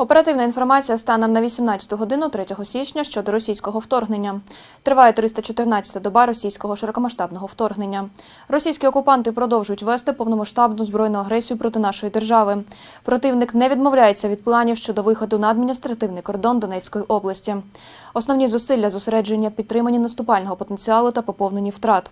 Оперативна інформація станом на 18 годину 3 січня щодо російського вторгнення. Триває 314-та доба російського широкомасштабного вторгнення. Російські окупанти продовжують вести повномасштабну збройну агресію проти нашої держави. Противник не відмовляється від планів щодо виходу на адміністративний кордон Донецької області. Основні зусилля зосередження підтримані наступального потенціалу та поповнені втрат.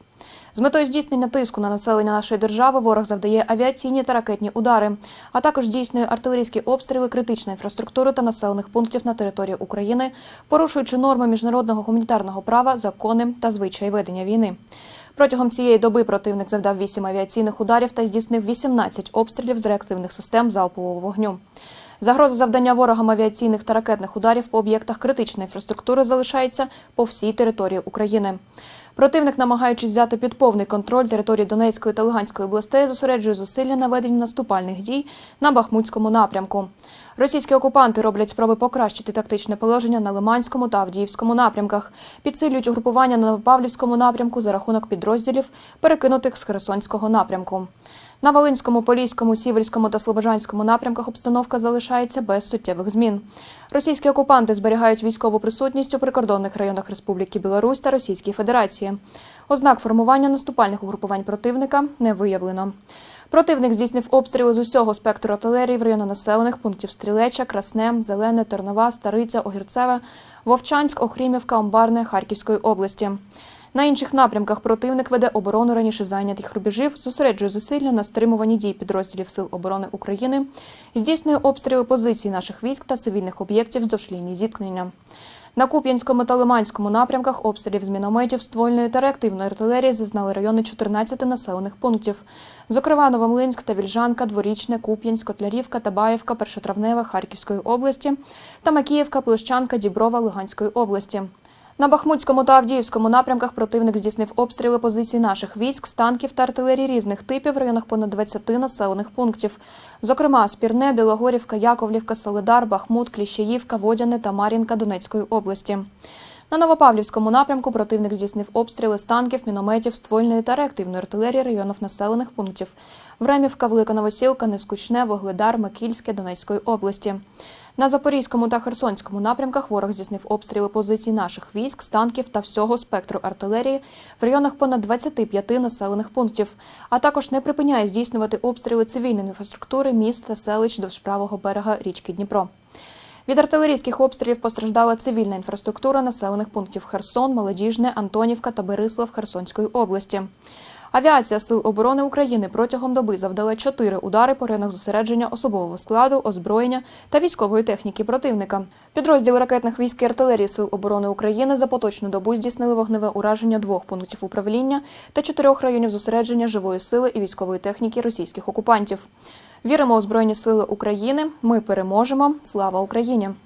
З метою здійснення тиску на населення нашої держави ворог завдає авіаційні та ракетні удари, а також здійснює артилерійські обстріли критичної інфраструктури та населених пунктів на території України, порушуючи норми міжнародного гуманітарного права, закони та звичаї ведення війни. Протягом цієї доби противник завдав 8 авіаційних ударів та здійснив 18 обстрілів з реактивних систем залпового вогню. Загроза завдання ворогам авіаційних та ракетних ударів по об'єктах критичної інфраструктури залишається по всій території України. Противник, намагаючись взяти під повний контроль території Донецької та Луганської областей, зосереджує зусилля на веденні наступальних дій на Бахмутському напрямку. Російські окупанти роблять спроби покращити тактичне положення на Лиманському та Авдіївському напрямках, підсилюють угрупування на Новопавлівському напрямку за рахунок підрозділів, перекинутих з Херсонського напрямку. На Волинському, Поліському, Сіверському та Слобожанському напрямках обстановка залишається без суттєвих змін. Російські окупанти зберігають військову присутність у прикордонних районах Республіки Білорусь та Російської Федерації. Ознак формування наступальних угрупувань противника не виявлено. Противник здійснив обстріли з усього спектру артилерії в районі населених пунктів Стрілеча, Красне, Зелене, Тернова, Стариця, Огірцеве, Вовчанськ, Охрімівка, Амбарне Харківської області. На інших напрямках противник веде оборону раніше зайнятих рубежів, зосереджує зусилля на стримуванні дій підрозділів Сил оборони України, здійснює обстріли позицій наших військ та цивільних об'єктів вздовж лінії зіткнення. На Куп'янському та Лиманському напрямках обстрілів з мінометів, ствольної та реактивної артилерії зазнали райони 14 населених пунктів. Зокрема, Новомлинськ та Вільжанка, Дворічне, Куп'янськ, Котлярівка, Табаєвка, Першотравнева Харківської області та Макіївка, Площанка, Діброва Луганської області. На Бахмутському та Авдіївському напрямках противник здійснив обстріли позицій наших військ, з танків та артилерії різних типів в районах понад 20 населених пунктів. Зокрема, Спірне, Білогорівка, Яковлівка, Солидар, Бахмут, Кліщеївка, Водяне та Мар'їнка Донецької області. На Новопавлівському напрямку противник здійснив обстріли з танків, мінометів, ствольної та реактивної артилерії районів населених пунктів Времівка, Велика Новосілка, Нескучне, Вогледар, Микільське Донецької області. На Запорізькому та Херсонському напрямках ворог здійснив обстріли позицій наших військ, з танків та всього спектру артилерії в районах понад 25 населених пунктів, а також не припиняє здійснювати обстріли цивільної інфраструктури міст та селищ довж правого берега річки Дніпро. Від артилерійських обстрілів постраждала цивільна інфраструктура населених пунктів Херсон, Молодіжне, Антонівка та Берислав Херсонської області. Авіація Сил оборони України протягом доби завдала чотири удари по районах зосередження особового складу, озброєння та військової техніки противника. Підрозділи ракетних військ і артилерії Сил оборони України за поточну добу здійснили вогневе ураження двох пунктів управління та чотирьох районів зосередження живої сили і військової техніки російських окупантів. Віримо у Збройні Сили України. Ми переможемо. Слава Україні!